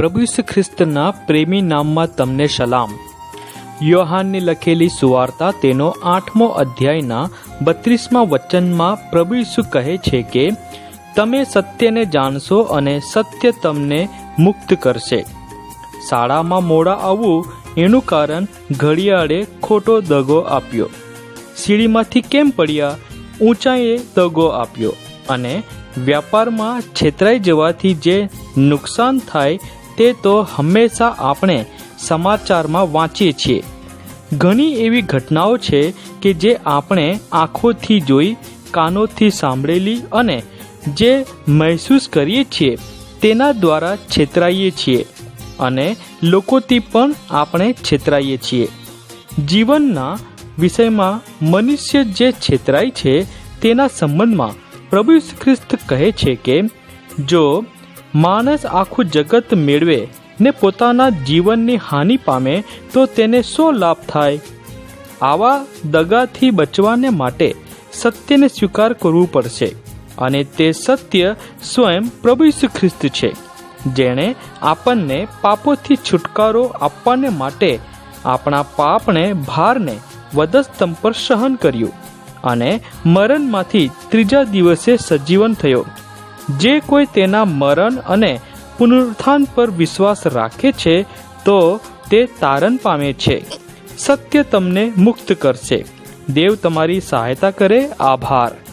પ્રભુ ઈસુ ખ્રિસ્તના પ્રેમી નામમાં તમને સલામ. યોહાનની લખેલી સુવાર્તા તેનો આઠમો અધ્યાયના બત્રીસમાં વચનમાં પ્રભુ ઈસુ કહે છે કે, તમે સત્યને જાણશો અને સત્ય તમને મુક્ત કરશે. શાળામાં મોડા આવવું એનું કારણ ઘડિયાળે ખોટો દગો આપ્યો. સીડીમાંથી કેમ પડ્યા? ઊંચાઈએ દગો આપ્યો. અને વ્યાપારમાં છેતરાઈ જવાથી જે નુકસાન થાય તે તો હંમેશા આપણે સમાચારમાં વાંચીએ છીએ. ઘણી એવી ઘટનાઓ છે કે જે આપણે આંખોથી જોઈ, કાનોથી સાંભળેલી અને જે મહેસૂસ કરીએ છીએ, તેના દ્વારા છેતરાઈએ છીએ અને લોકોથી પણ આપણે છેતરાઈએ છીએ. જીવનના વિષયમાં મનુષ્ય જે છેતરાય છે, તેના સંબંધમાં પ્રભુ ખ્રિસ્ત કહે છે કે, જો માણસ આખું જગત મેળવે ને પોતાના જીવનની હાનિ પામે, તો તેને શો લાભ થાય? આવા દગાથી બચવાને માટે સત્યને સ્વીકાર કરવું પડશે અને તે સત્ય સ્વયં પ્રભુ ઈસુ ખ્રિસ્ત છે. જેણે આપણને પાપોથી છુટકારો આપવાને માટે આપણા પાપને ભારને વધસ્તંભ પર સહન કર્યું અને મરણમાંથી ત્રીજા દિવસે સજીવન થયો. જે કોઈ તેના મરણ અને પુનરુત્થાન પર વિશ્વાસ રાખે છે, તો તે તારણ પામે છે. સત્ય તમને મુક્ત કરશે. દેવ તમારી સહાયતા કરે. આભાર.